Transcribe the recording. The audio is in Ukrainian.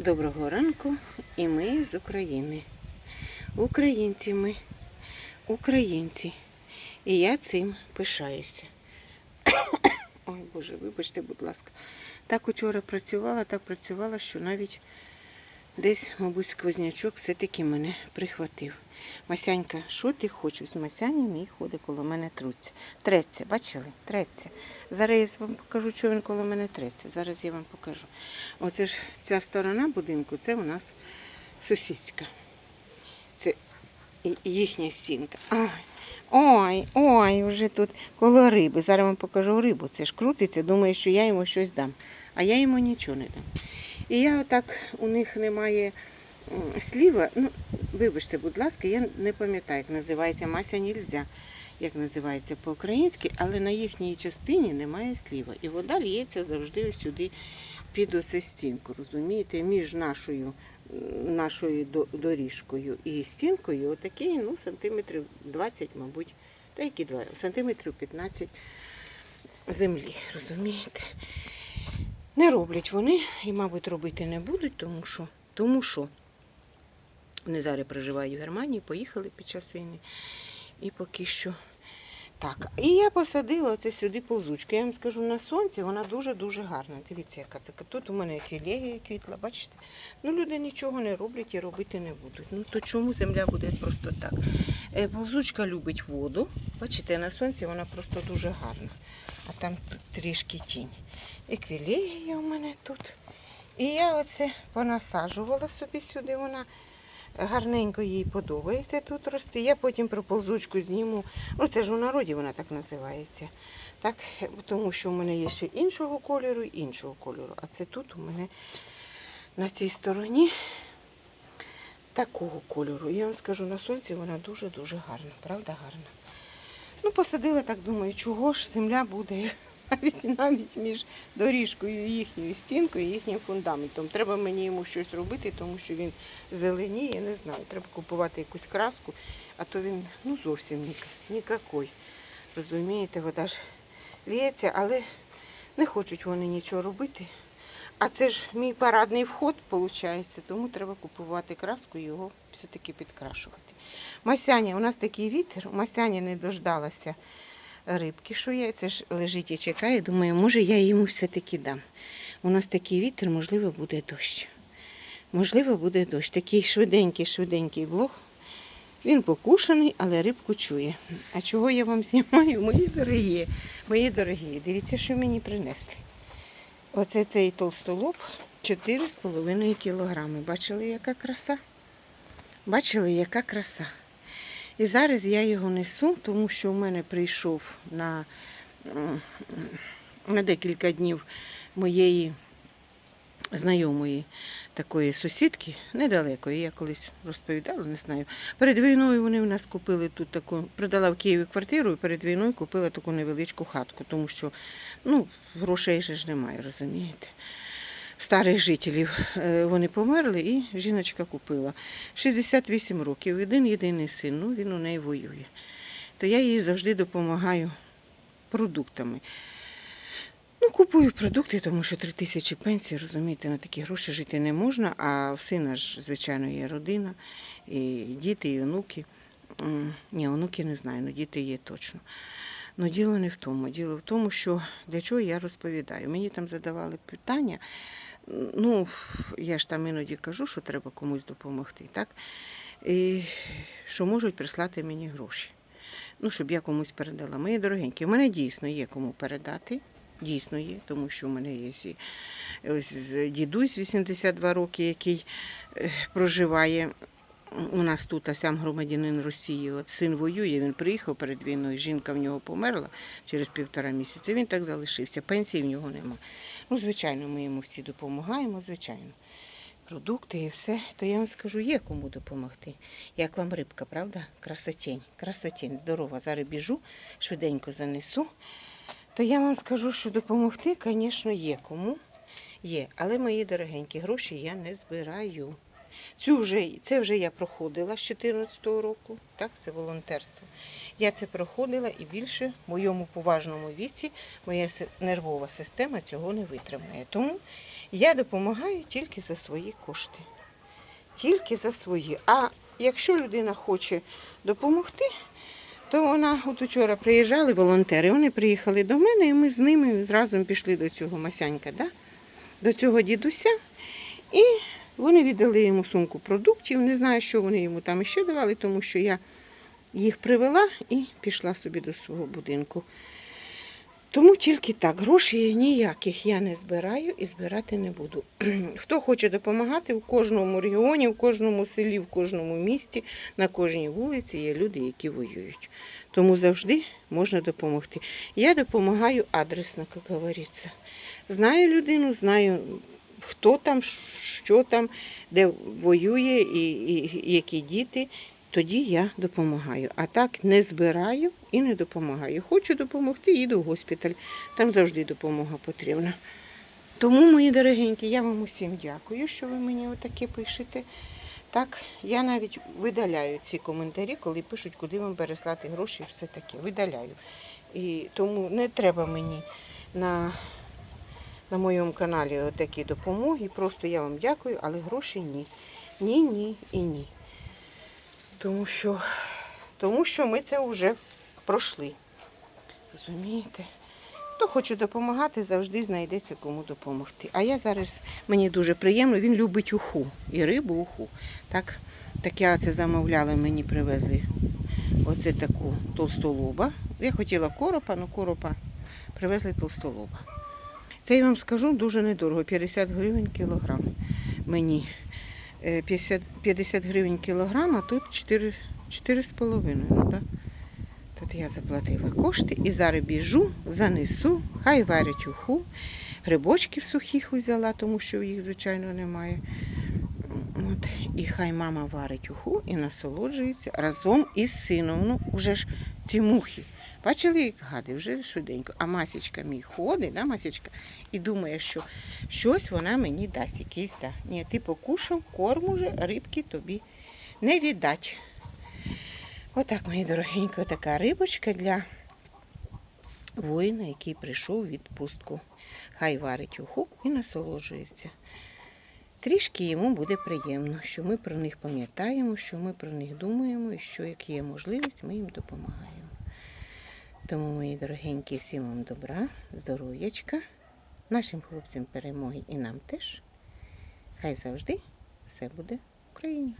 Доброго ранку і ми з України. Українці ми, українці. І я цим пишаюся. Ой, Боже, вибачте, будь ласка. Так учора працювала, так працювала, що навіть десь, мабуть, сквознячок все-таки мене прихватив. Масянька, що ти хочеш? Масяні мій ходить коло мене труться. Треться, бачили? Треться. Зараз я вам покажу, що він коло мене треться. Зараз я вам покажу. Оце ж ця сторона будинку, це у нас сусідська. Це їхня стінка. Ой, ой, ой, вже тут коло риби. Зараз вам покажу рибу. Це ж крутиться, думає, що я йому щось дам. А я йому нічого не дам. І я отак, у них немає сліва. Ну, вибачте, будь ласка, я не пам'ятаю, як називається Мася нельзя, як називається по-українськи, але на їхній частині немає сліва. І вода лється завжди сюди під оце стінку. Розумієте, між нашою, нашою доріжкою і стінкою отакий, ну, сантиметрів 20, мабуть, та які 2, сантиметрів 15 землі, розумієте? Не роблять вони і, мабуть, робити не будуть, тому що, тому що вони зараз проживають в Германії, поїхали під час війни. І поки що так. І я посадила оце сюди ползучку. Я вам скажу, на сонці вона дуже-дуже гарна. Дивіться, яка це. Тут у мене елегія квітла, бачите? Ну, люди нічого не роблять і робити не будуть. Ну то чому земля буде просто так? Е, Ползучка любить воду. Бачите, на сонці вона просто дуже гарна. А там трішки тінь. Еквілегія у мене тут. І я оце понасаджувала собі сюди. Вона гарненько їй подобається тут рости. Я потім про ползучку зніму. Ну, це ж у народі вона так називається. Так, тому що у мене є ще іншого кольору і іншого кольору. А це тут у мене на цій стороні такого кольору. Я вам скажу, на сонці вона дуже-дуже гарна, правда гарна. Ну, посадила так, думаю, чого ж земля буде навіть, між доріжкою, їхньою стінкою, і їхнім фундаментом. Треба мені йому щось робити, тому що він зеленіє, не знаю. Треба купувати якусь краску, а то він ну, зовсім нікакой. Розумієте, вода ж лється, але не хочуть вони нічого робити. А це ж мій парадний вход, виходить, тому треба купувати краску і його все-таки підкрашувати. Масяня, у нас такий вітер, у Масяні не дождалася рибки, що є. Лежить і чекає. Думаю, може я йому все-таки дам. У нас такий вітер, можливо, буде дощ. Можливо, буде дощ. Такий швиденький, швиденький блог. Він покушаний, але рибку чує. А чого я вам знімаю, мої дорогі? Мої дорогі, дивіться, що мені принесли. Оце цей толстолоб 4,5 кілограми. Бачили, яка краса? Бачили, яка краса. І зараз я його несу, тому що в мене прийшов на, на декілька днів моєї знайомої такої сусідки, недалеко, я колись розповідала, не знаю. Перед війною вони в нас купили тут таку, продала в Києві квартиру і перед війною купила таку невеличку хатку, тому що ну, грошей же ж немає, розумієте. Старих жителів Е, вони померли, і жіночка купила 68 років, один єдиний син, ну він у неї воює. То я їй завжди допомагаю продуктами. Ну, купую продукти, тому що 3 тисячі пенсій, розумієте, на такі гроші жити не можна, а в сина ж, звичайно, є родина, і діти, і онуки. Ні, онуки не знаю, але діти є точно. Ну, діло не в тому. Діло в тому, що для чого я розповідаю. Мені там задавали питання. Ну, я ж там іноді кажу, що треба комусь допомогти, так? І що можуть прислати мені гроші. Ну, щоб я комусь передала. Мої дорогенькі, в мене дійсно є кому передати. Дійсно є, тому що у мене є ось дідусь 82 роки, який е, проживає у нас тут, а сам громадянин Росії. От син воює, він приїхав перед війною, жінка в нього померла через півтора місяця. Він так залишився, пенсії в нього нема. Ну, звичайно, ми йому всі допомагаємо, звичайно. Продукти і все, то я вам скажу, є кому допомогти. Як вам рибка, правда? Красотень, красотень, здорова. Зараз біжу, швиденько занесу. То я вам скажу, що допомогти, звісно, є кому. Є, але мої дорогенькі гроші я не збираю. Цю вже, це вже я проходила з 2014 року, так, це волонтерство. Я це проходила і більше в моєму поважному віці моя нервова система цього не витримає. Тому Я допомагаю тільки за свої кошти. Тільки за свої. А якщо людина хоче допомогти, то вона от учора приїжджали волонтери, вони приїхали до мене, і ми з ними разом пішли до цього Масянька, да? до цього дідуся. І вони віддали йому сумку продуктів. Не знаю, що вони йому там ще давали, тому що я їх привела і пішла собі до свого будинку. Тому тільки так. Грошей ніяких я не збираю і збирати не буду. Хто хоче допомагати в кожному регіоні, в кожному селі, в кожному місті, на кожній вулиці є люди, які воюють. Тому завжди можна допомогти. Я допомагаю адресно, як говориться. Знаю людину, знаю, хто там, що там, де воює і, і які діти. Тоді я допомагаю. А так не збираю і не допомагаю. Хочу допомогти, їду в госпіталь. Там завжди допомога потрібна. Тому, мої дорогенькі, я вам усім дякую, що ви мені отаке пишете. Так, я навіть видаляю ці коментарі, коли пишуть, куди вам переслати гроші все таке. Видаляю. І тому не треба мені на, на моєму каналі такі допомоги. Просто я вам дякую, але гроші ні. Ні, ні і ні. Тому що, тому що ми це вже пройшли. Розумієте? Хто хоче допомагати, завжди знайдеться кому допомогти. А я зараз, мені дуже приємно, він любить уху і рибу уху. Так, так я це замовляла, мені привезли оце таку толстолоба. Я хотіла коропа, але коропа привезли толстолоба. Це я вам скажу дуже недорого, 50 гривень кілограм. Мені Е, 50, 50 гривень кілограм, а тут 4, 4,5. Ну, да. Тут я заплатила кошти і зараз біжу, занесу, хай варять уху. Грибочків сухих взяла, тому що їх, звичайно, немає. От. І хай мама варить уху і насолоджується разом із сином. Ну, вже ж ці мухи. Бачили, як гади, вже швиденько. А масічка мій ходить, да, масічка, і думає, що щось вона мені дасть, якийсь да. Ні, ти покушав, корм уже, рибки тобі не віддать. Отак, мої дорогенькі, така рибочка для воїна, який прийшов у відпустку. Хай варить уху і насолоджується. Трішки йому буде приємно, що ми про них пам'ятаємо, що ми про них думаємо, і що як є можливість, ми їм допомагаємо. Тому, мої дорогенькі, всім вам добра, здоров'ячка, нашим хлопцям перемоги і нам теж. Хай завжди все буде в Україні.